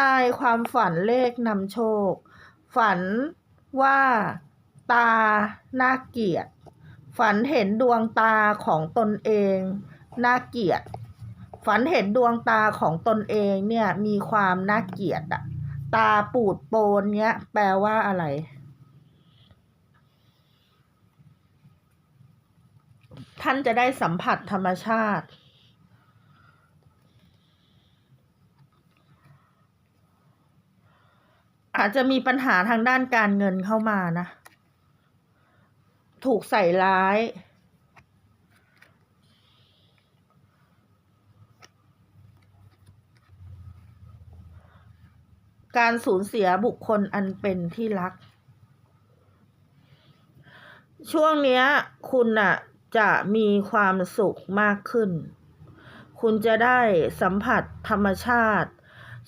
นายความฝันเลขนำโชค ฝันว่าตาน่าเกลียด ฝันเห็นดวงตาของตนเองน่าเกลียด ฝันเห็นดวงตาของตนเองเนี่ยมีความน่าเกลียดอะตาปูดโปนเนี้ย แปลว่าอะไร ท่านจะได้สัมผัสธรรมชาติ อาจจะมีปัญหาทางด้านการเงินเข้ามานะ ถูกใส่ร้าย การสูญเสียบุคคลอันเป็นที่รัก ช่วงเนี้ย คุณน่ะจะมีความสุขมากขึ้น คุณจะได้สัมผัสธรรมชาติ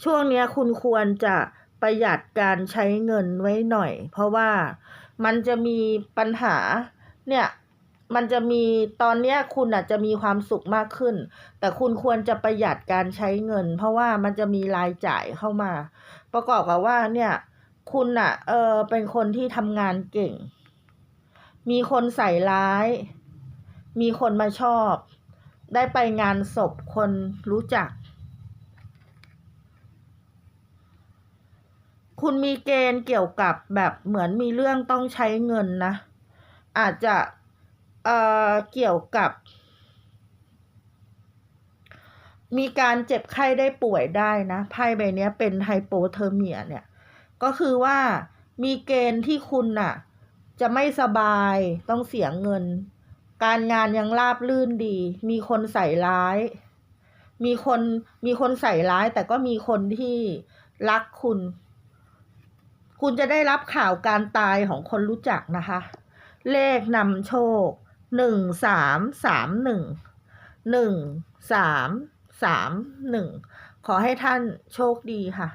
ช่วงเนี้ยคุณควรจะ ประหยัดการใช้เงินไว้หน่อย เพราะว่ามันจะมีปัญหาเนี่ยมันจะมีตอนเนี้ยคุณอาจจะมีความสุขมากขึ้น แต่คุณควรจะประหยัดการใช้เงิน เพราะว่ามันจะมีรายจ่ายเข้ามา ประกอบกับว่าเนี่ยคุณอะเออเป็นคนที่ทำงานเก่ง มีคนใส่ร้าย มีคนมาชอบ ได้ไปงานศพคนรู้จัก คุณมีเกณฑ์เกี่ยวกับแบบเหมือนมีเรื่องต้องใช้เงินนะ อาจจะเอ่อเกี่ยวกับ มีการเจ็บไข้ได้ป่วยได้นะไพ่ใบนี้เป็นไฮโปเทอร์เมียเนี่ย ก็คือว่ามีเกณฑ์ที่คุณน่ะ จะไม่สบายต้องเสียเงิน การงานยังราบลื่นดี มีคนใส่ร้าย มีคนมีคนใส่ร้ายแต่ก็มีคนที่รักคุณ คุณจะได้รับข่าวการตายของคนรู้จักนะคะ เลขนำโชคหนึ่งสามสามหนึ่งหนึ่งสามสามหนึ่งขอให้ท่านโชคดีค่ะ